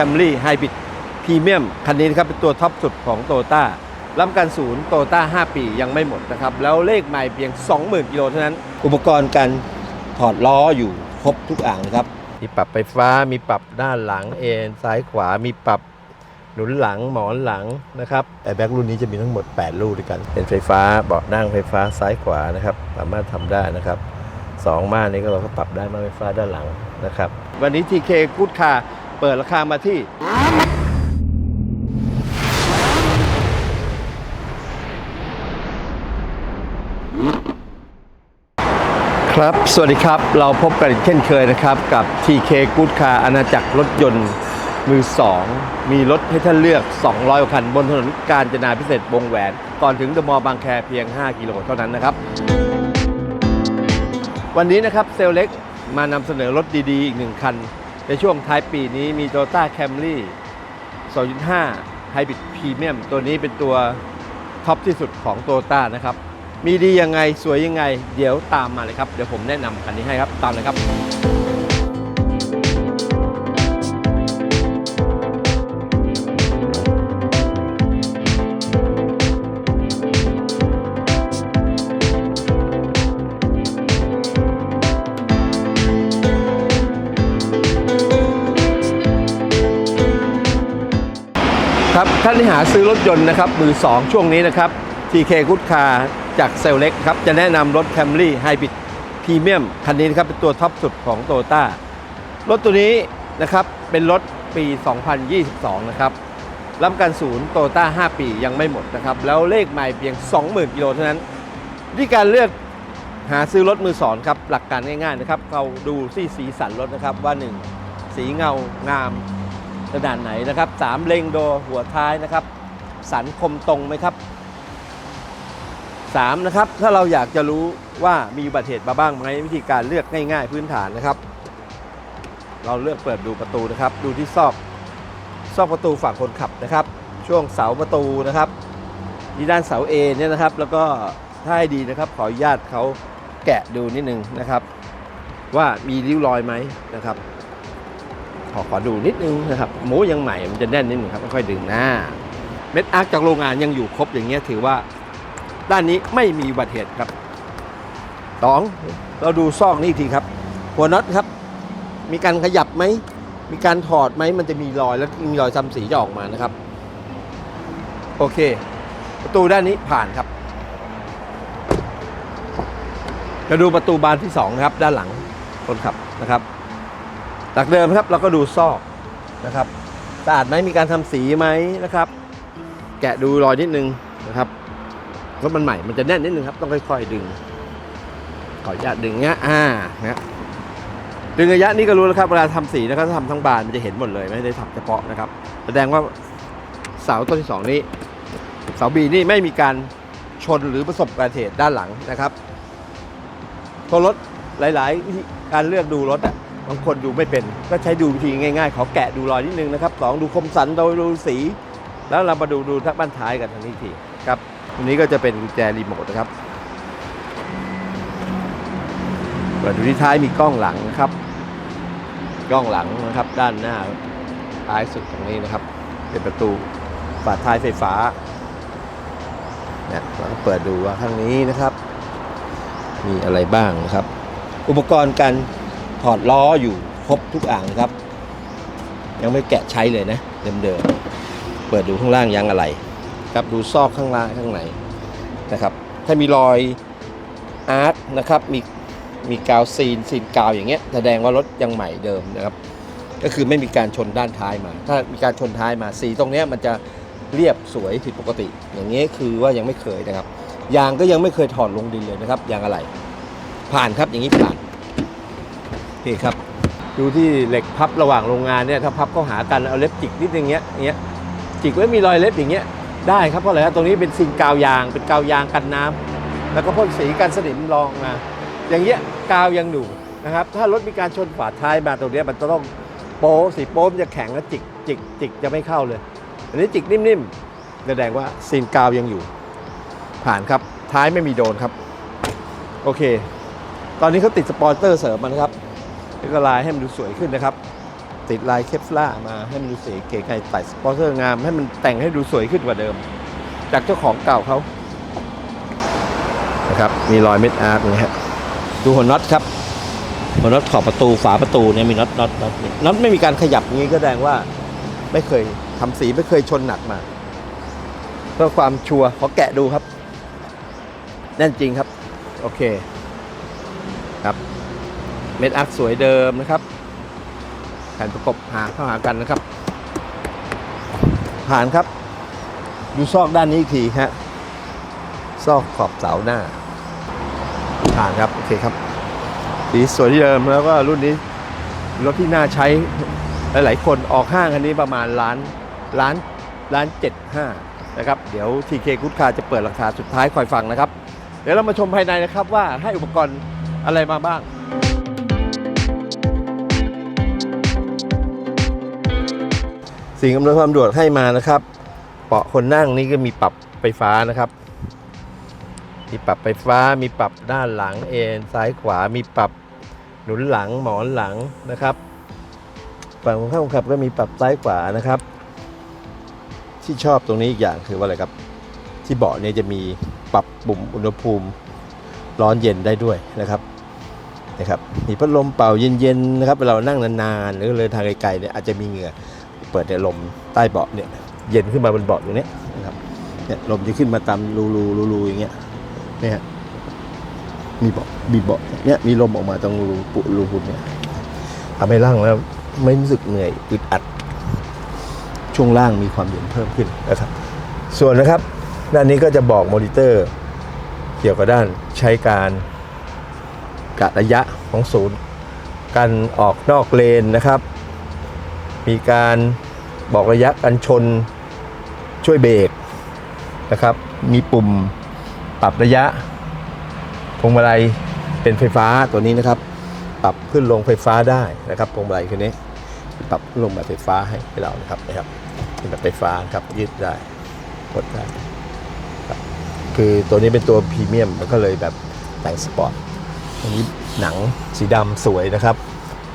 Camry Hybrid Premium คันนี้นะครับเป็นตัวท็อปสุดของโตโ t ต้ารับประกันศูนย์โตโ t ต้า5ปียังไม่หมดนะครับ แล้วเลขใหม่เพียง 20,000กิโลเท่านั้น อุปกรณ์การถอดล้ออยู่ครบทุกอ่างนะครับ มีปรับไฟฟ้ามีปรับด้านหลังเอนซ้ายขวามีปรับหนุนหลังหมอนหลังนะครับแอร์แบ็กรุ่นนี้จะมีทั้งหมด 8 ลูกด้วยกัน เป็นไฟฟ้าเบาะนั่งไฟฟ้าซ้ายขวานะครับ สามารถทำได้นะครับสองม่านนี้ก็เราก็ปรับได้ม่านไฟฟ้าด้านหลังนะครับ วันนี้ TK Good Car เปิดราคามาที่ ครับ สวัสดีครับ เราพบกันอีกเช่นเคยนะครับ กับ TK Good Car อาณาจักรรถยนต์มือ 2 มีรถให้ท่านเลือก 200 คัน บนถนนกาญจนาพิเศษวงแหวน ก่อนถึงเดอะมอลล์บางแคเพียง 5 กิโลเท่านั้นนะครับ วันนี้นะครับเซลเล็กมานำเสนอรถดีๆ อีกหนึ่งคัน ในช่วงท้ายปีนี้มี Toyota Camry 2.5 Hybrid Premium ตัวนี้เป็นตัวท็อปที่สุดของ Toyota นะครับ มีดียังไงสวยยังไง เดี๋ยวตามมาเลยครับ เดี๋ยวผมแนะนำคันนี้ให้ครับ ตามเลยครับครับ ซื้อรถยนต์นะครับมือ 2 ช่วงนี้นะครับ TK Good Car จากเซลเล็กครับ จะแนะนำรถ Camry Hybrid Premium คันนี้นะครับ เป็นตัวท็อปสุดของ t o y o t a รถตัวนี้นะครับ เป็นรถปี 2022 นะครับรับกันศูนย์โตโ t ต้า5ปียังไม่หมดนะครับ แล้วเลขใหม่เพียง 20,000 กิโลเท่านั้น ที่การเลือกหาซื้อรถมือสองครับ หลักการง่ายๆนะครับเราดูที่สีสันรถนะครับว่า 1 สีเงางาม ขนาดไหนนะครับสามเลงโดหัวท้ายนะครับ สันคมตรงไหมครับสามนะครับถ้าเราอยากจะรู้ว่ามีอุบัติเหตุมาบ้างไหมวิธีการเลือกง่าย ๆ พื้นฐานนะครับ เราเลือกเปิดดูประตูนะครับ ดูที่ซอกซอกประตูฝั่งคนขับนะครับ ช่วงเสาประตูนะครับที่ด้านเสา A เนี่ยนะครับ แล้วก็ถ้าให้ดีนะครับ ขออนุญาตเขาแกะดูนิดนึงนะครับ ว่ามีริ้วรอยไหมนะครับ ขอขอดูนิดนึงนะครับหมูยังใหม่มันจะแน่นนิดนึงครับค่อยๆดึงหน้า เม็ดอาร์คจากโรงงานยังอยู่ครบอย่างเงี้ยถือว่า ด้านนี้ไม่มีอุบัติเหตุครับสองเราดูซอกนี่ทีครับ หัวน็อตครับ มีการขยับไหมมีการถอดไหมมันจะมีรอยแล้วมีรอยซ้ำสีจะออกมานะครับ โอเค ประตูด้านนี้ผ่านครับจะดูประตูบานที่สองครับด้านหลังคนขับนะครับ จากเดิมครับเราก็ดูซอกนะครับสะอาดไหมมีการทำสีไหมนะครับ แกะดูรอยนิดนึงนะครับรถมันใหม่มันจะแน่นนิดนึงครับ ต้องค่อยๆดึงขออนุญาตดึงเงี้ยอ่านะดึงระยะนี้ก็รู้แล้วครับเวลาทำสีนะครับถ้าทำทั้งบานมันจะเห็นหมดเลยไม่ได้ทำเฉพาะนะครับ แสดงว่าเสาต้นที่สองนี้เสาบีนี่ไม่มีการชนหรือประสบอุบัติเหตุด้านหลังนะครับตัวรถหลายๆวิธีการเลือกดูรถอะ บางคนดูไม่เป็นก็ใช้ดูวิธีง่ายๆ ขอแกะดูรอยนิดนึงนะครับสองดูคมสันโดยดูสี แล้วเรามาดูดูทักบ้านท้ายกันทางนี้ทีครับอันนี้ก็จะเป็นกุญแจรีโมทนะครับเปิดดูที่ท้ายมีกล้องหลังนะครับ กล้องหลังนะครับ ด้านหน้าท้ายสุดตรงนี้นะครับ เป็นประตูฝาท้ายไฟฟ้าเนี่ยเราก็เปิดดูว่าข้างนี้นะครับ มีอะไรบ้างนะครับ อุปกรณ์การ ถอดล้ออยู่ครบทุกอ่างครับ ยังไม่แกะใช้เลยนะ เดิมๆเปิดดูข้างล่างยางอะไร ครับดูซอกข้างล่างข้างในนะครับ ถ้ามีรอยอาร์ตนะครับมีมีกาวซีนซีนกาวอย่างเงี้ยแสดงว่ารถยังใหม่เดิมนะครับ ก็คือไม่มีการชนด้านท้ายมา ถ้ามีการชนท้ายมาสีตรงเนี้ยมันจะเรียบสวยผิดปกติ อย่างเงี้ยคือว่ายังไม่เคยนะครับยางก็ยังไม่เคยถอดลงดินเลยนะครับยางอะไร ผ่านครับอย่างนี้ผ่าน นี่ครับ ดูที่เหล็กพับระหว่างโรงงานเนี่ยถ้าพับเข้าหากันเอาเล็บจิกนิดนึงเงี้ยอย่างเงี้ยจิกไว้มีรอยเล็บอย่างเงี้ยได้ครับเพราะอะไรครับตรงนี้เป็นซิงกาวยาง เป็นกาวยางกันน้ำแล้วก็พ่นสีกันสนิมรองมาอย่างเงี้ยกาวยังอยู่นะครับ ถ้ารถมีการชนฝาท้ายมาตรงนี้มันจะต้องโป๊สีโป๊มจะแข็งแล้วจิกจิกจิกจะไม่เข้าเลย อันนี้จิกนิ่มๆแสดงว่าซีนกาวยังอยู่ ผ่านครับท้ายไม่มีโดนครับ โอเค ตอนนี้เขาติดสปอนเซอร์เสริมมานครับ แล้วก็ลายให้มันดูสวยขึ้นนะครับ ติดลายเคปล่ามาให้มันดูสวยเก๋ไก่ใส่สปอนเซอร์งามให้มันแต่งให้ดูสวยขึ้นกว่าเดิม จากเจ้าของเก่าเขานะครับมีรอยเม็ดอาร์ตนะฮะดูหัวน็อตครับหัวน็อตขอบประตูฝาประตูเนี่ยมีน็อตน็อตน็อตนี่น็อตไม่มีการขยับงี้ก็แสดงว่าไม่เคยทำสีไม่เคยชนหนักมาเพื่อความชัวร์ขอแกะดูครับ แน่นจริงครับ โอเคครับ เม็ดอาร์สวยเดิมนะครับแผ่นประกบหาเข้าหากันนะครับ ผ่านครับ ดูซอกด้านนี้อีกทีฮะซอกขอบเสาหน้า ผ่านครับโอเคครับสีสวยที่เดิมแล้วก็รุ่นนี้รถที่น่าใช้หลายๆคนออกห้างคันนี้ประมาณล้านล้านล้านเจ็ดห้านะครับ เดี๋ยวทีเคกุ d คาจะเปิดราคาสุดท้ายคอยฟังนะครับ เดี๋ยวเรามาชมภายในนะครับว่าให้อุปกรณ์อะไรมาบ้าง สิ่งอำนวยความสะดวกให้มานะครับเบาะคนนั่งนี่ก็มีปรับไฟฟ้านะครับ มีปรับไฟฟ้ามีปรับด้านหลังเอนซ้ายขวามีปรับหนุนหลังหมอนหลังนะครับฝั่งของข้างคนขับก็มีปรับซ้ายขวานะครับ ที่ชอบตรงนี้อีกอย่างคือว่าอะไรครับ ที่เบาะเนี่ยจะมีปรับปุ่มอุณหภูมิร้อนเย็นได้ด้วยนะครับนะครับมีพัดลมเป่าเย็นๆนะครับเวลาเรานั่งนานๆหรือเลยทางไกลๆเนี่ยอาจจะมีเหงื่อ เปิดในลมใต้เบาะเนี่ยเย็นขึ้นมาบนเบาะตรงเนี้ยนะครับเนี่ยลมจะขึ้นมาตามรูรูรูรูอย่างเงี้ยเนี่ยฮะมีเบาะมีเบาะเนี่ยมีลมออกมาตรงรูปุรูปุเนี่ยทำให้ร่างแล้วไม่รู้สึกเหนื่อยอึดอัด ช่วงล่างมีความเย็นเพิ่มขึ้นนะครับ ส่วนนะครับ ด้านนี้ก็จะบอกมอนิเตอร์ เกี่ยวกับด้านใช้การกะระยะของศูนย์การออกนอกเลนนะครับ มีการบอกระยะกันชนช่วยเบรกนะครับ มีปุ่มปรับระยะพวงมาลัยเป็นไฟฟ้าตัวนี้นะครับ ปรับขึ้นลงไฟฟ้าได้นะครับพวงมาลัยคันนี้ปรับลงแบบไฟฟ้าให้ใหเรานะครับนะครับเป็นแบบไฟฟ้าครับยืดได้กดได้คคือตัวนี้เป็นตัวพรีเมียมมันก็เลยแบบแต่งสปอร์ตอันนี้หนังสีดำสวยนะครับ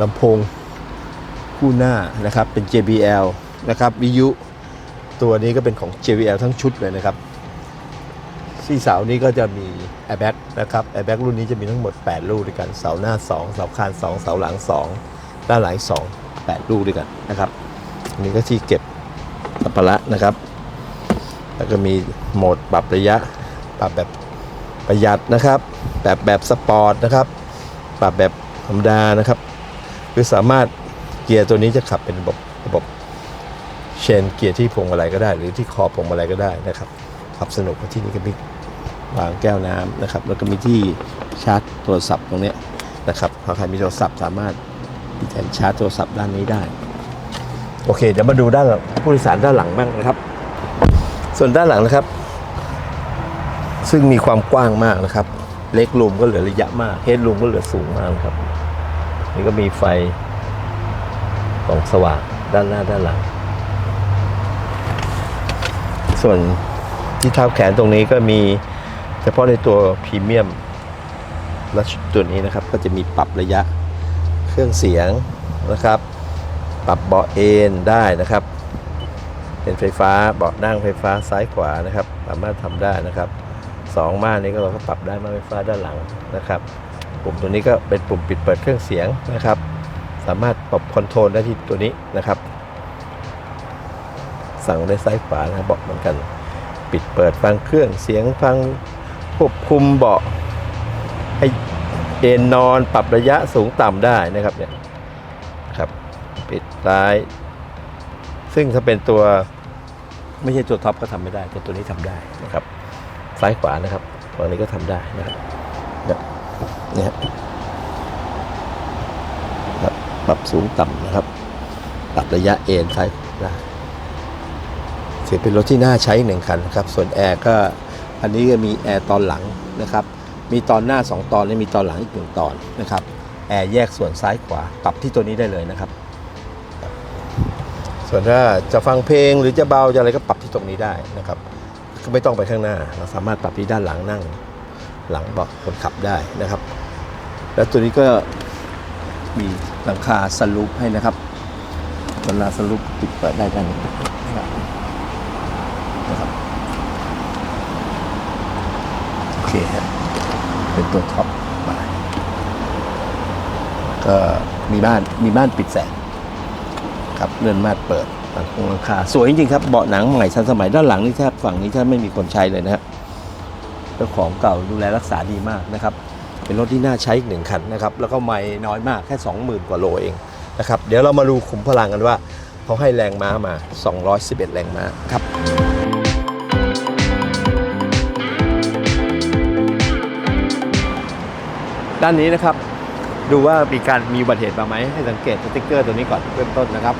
ลำโพง คู่หน้านะครับเป็น JBL นะครับวิยุตัวนี้ก็เป็นของ JBL ทั้งชุดเลยนะครับที่เสานี้ก็จะมี airbag นะครับ airbag รุ่นนี้จะมีทั้งหมด 8 ลูกด้วยกัน เสาหน้า 2 เสาคาน 2 เสาหลัง 2 ด้านหลัง 2 8 ลูกด้วยกันนะครับอันนี้ก็ที่เก็บสัมภาระนะครับ แล้วก็มีโหมดปรับระยะ ปรับแบบประหยัดนะครับ แบบแบบสปอร์ตนะครับ ปรับแบบธรรมดานะครับ คือสามารถ กียร์ตัวนี้จะขับเป็นระบบระบบเชนเกียร์ที่พวงมาลัยก็ได้ หรือที่คอพวงมาลัยก็ได้นะครับ ขับสนุกที่นี่ก็มีวางแก้วน้ำนะครับ แล้วก็มีที่ชาร์จโทรศัพท์ตรงนี้นะครับถ้าใครมีโทรศัพท์สามารถที่จะชาร์จโทรศัพท์ด้านนี้ได้ โอเค เดี๋ยวมาดูด้านผู้โดยสารด้านหลังบ้างนะครับ ส่วนด้านหลังนะครับ ซึ่งมีความกว้างมากนะครับ เล็กรูมก็เหลือระยะมากเฮดรูมก็เหลือสูงมากนะครับ นี่ก็มีไฟ สองสว่างด้านหน้าด้านหลัง ส่วนที่เท้าแขนตรงนี้ก็มีเฉพาะในตัวพรีเมียมและตัวนี้นะครับก็จะมีปรับระยะเครื่องเสียงนะครับ ปรับเบาะเอนได้นะครับ เป็นไฟฟ้าเบาะนั่งไฟฟ้าซ้ายขวานะครับ สามารถทำได้นะครับสองม่านนี้ก็เราก็ปรับได้ม่านไฟฟ้าด้านหลังนะครับ ปุ่มตัวนี้ก็เป็นปุ่มปิดเปิดเครื่องเสียงนะครับ สามารถปรับคอนโทรลได้ที่ตัวนี้นะครับ สั่งได้ซ้ายขวานะบเบาะเหมือนกัน ปิดเปิดฟังเครื่องเสียงฟังควบคุมเบาะให้เอนนอนปรับระยะสูงต่ำได้นะครับเนี่ยครับปิดซ้าย ซึ่งถ้าเป็นตัวไม่ใช่ตัวท็อปก็ทำไม่ได้ แต่ตัวนี้ทำได้นะครับ ซ้ายขวานะครับตัวนี้ก็ทำได้นะครับเนี่ยเนี่ยครับ ปรับสูงต่ำนะครับ ปรับระยะเอ็นซ้ายได้ถือเป็นรถที่น่าใช้หนึ่งคันนะครับ ส่วนแอร์ก็อันนี้ก็มีแอร์ตอนหลังนะครับ มีตอนหน้า 2 ตอนและมีตอนหลังอีกหนึ่งตอนนะครับ แอร์แยกส่วนซ้ายขวา ปรับที่ตัวนี้ได้เลยนะครับ ส่วนถ้าจะฟังเพลงหรือจะเบาจะอะไรก็ปรับที่ตรงนี้ได้นะครับ ก็ไม่ต้องไปข้างหน้า เราสามารถปรับที่ด้านหลังนั่ง หลังเบาะคนขับได้นะครับ แล้วตัวนี้ก็ มีหลังคาสลูปให้นะครับวลาสรุปปิดเปิดได้ด้านนี้นะครับโอเคฮะเป็นตัวท็อปมาก็มีบ้านมีบ้านปิดแสงครับเรือนมาดเปิดหลังคงหลังคาสวยจริงๆครับเบาะหนังใหม่ทันสมัยด้านหลังนี่แทบฝั่งนี้แทบไม่มีคนใช้เลยนะฮะเจ้าของเก่าดูแลรักษาดีมากนะครับ เป็นรถที่น่าใช้อีกหนึ่งคันนะครับแล้วก็ไม่น้อยมากแค่ 20,000 กว่าโลเองนะครับเดี๋ยวเรามาดูขุมพลังกันว่าเขาให้แรงม้ามา 211 แรงม้าครับด้านนี้นะครับดูว่ามีการมีอุบัติเหตุมาไหมให้สังเกตสติ๊กเกอร์ตัวนี้ก่อนเริ่มต้นนะครับ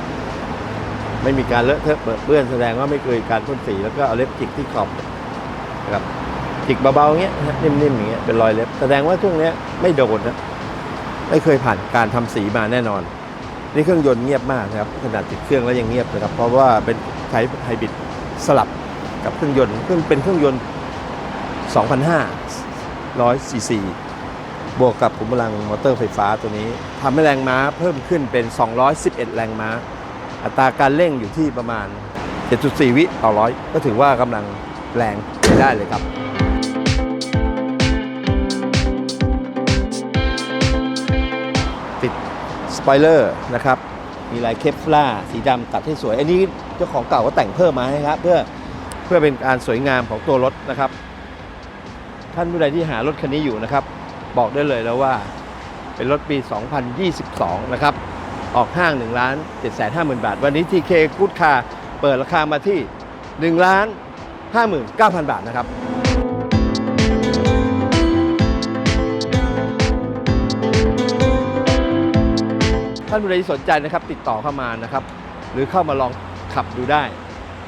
ไม่มีการเลอะเทอะเปื้อนเปื้อนแสดงว่าไม่เคยการพ่นสีแล้วก็เอาเล็บจิกที่ขอบนะครับ จิกเบาๆเงี้ยนะฮะนิ่มๆอย่างเงี้ยเป็นรอยเล็บ แสดงว่าช่วงเนี้ยไม่โดนนะไม่เคยผ่านการทำสีมาแน่นอน นี่เครื่องยนต์เงียบมากนะครับขนาดติดเครื่องแล้วยังเงียบนะครับ เพราะว่าเป็นใช้ไฮบริดสลับกับเครื่องยนต์เครื่องเป็นเครื่องยนต์2,500 100ซีซีบวกกับขุมพลังมอเตอร์ไฟฟ้าตัวนี้ทำให้แรงม้าเพิ่มขึ้นเป็น 211 แรงม้า อัตราการเร่งอยู่ที่ประมาณ 7.4 วิต่อร้อยก็ถือว่ากำลังแรงใช้ได้เลยครับ ติดสปอยเลอร์นะครับ มีลายเคปฟล่าสีดำตัดให้สวย อันนี้เจ้าของเก่าก็แต่งเพิ่มมาให้ครับ เพื่อเพื่อเป็นการสวยงามของตัวรถนะครับ ท่านผู้ใดที่หารถคันนี้อยู่นะครับ บอกได้เลยแล้วว่าเป็นรถปี 2022 นะครับ ออกห้าง1ล้าน7 5 0 0 0 0 บาท วันนี้ TK Good Car เปิดราคามาที่1ล้าน59,000 บาทนะครับ ท่านผู้ใดที่สนใจนะครับติดต่อเข้ามานะครับ หรือเข้ามาลองขับดูได้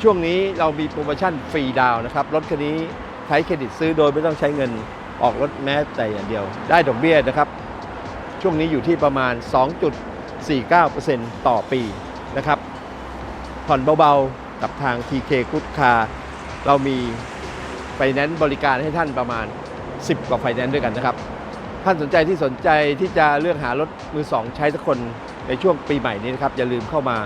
ช่วงนี้เรามีโปรโมชั่นฟรีดาวนะครับรถคันนี้ใช้เครดิตซื้อโดยไม่ต้องใช้เงินออกรถแม้แต่อย่างเดียว ได้ดอกเบี้ยนะครับ ช่วงนี้อยู่ที่ประมาณ 2.49%ต่อปีนะครับ ผ่อนเบาๆกับทาง TK Good Car เรามีไฟแนนซ์บริการให้ท่านประมาณ 10 กว่าไฟแนนซ์ด้วยกันนะครับ ท่านสนใจที่สนใจที่จะเลือกหารถมือสองใช้สักคน ในช่วงปีใหม่นี้นะครับอย่าลืมเข้ามา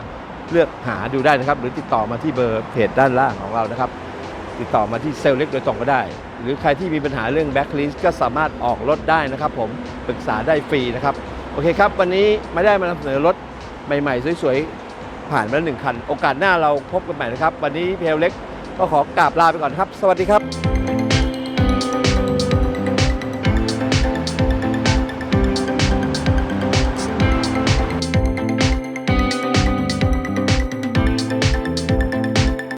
เลือกหาดูได้นะครับ หรือติดต่อมาที่เบอร์เพจด้านล่างของเรานะครับ ติดต่อมาที่เซลล์เล็กโดยตรงก็ได้ หรือใครที่มีปัญหาเรื่องแบ็คลิสก็สามารถออกรถได้นะครับ ผมปรึกษาได้ฟรีนะครับโอเคครับ วันนี้ไม่ได้มานำเสนอรถใหม่ๆ สวยๆ ผ่านมาแล้วหนึ่งคัน โอกาสหน้าเราพบกันใหม่นะครับ วันนี้เพลเล็กก็ขอกราบลาไปก่อนครับ สวัสดีครับ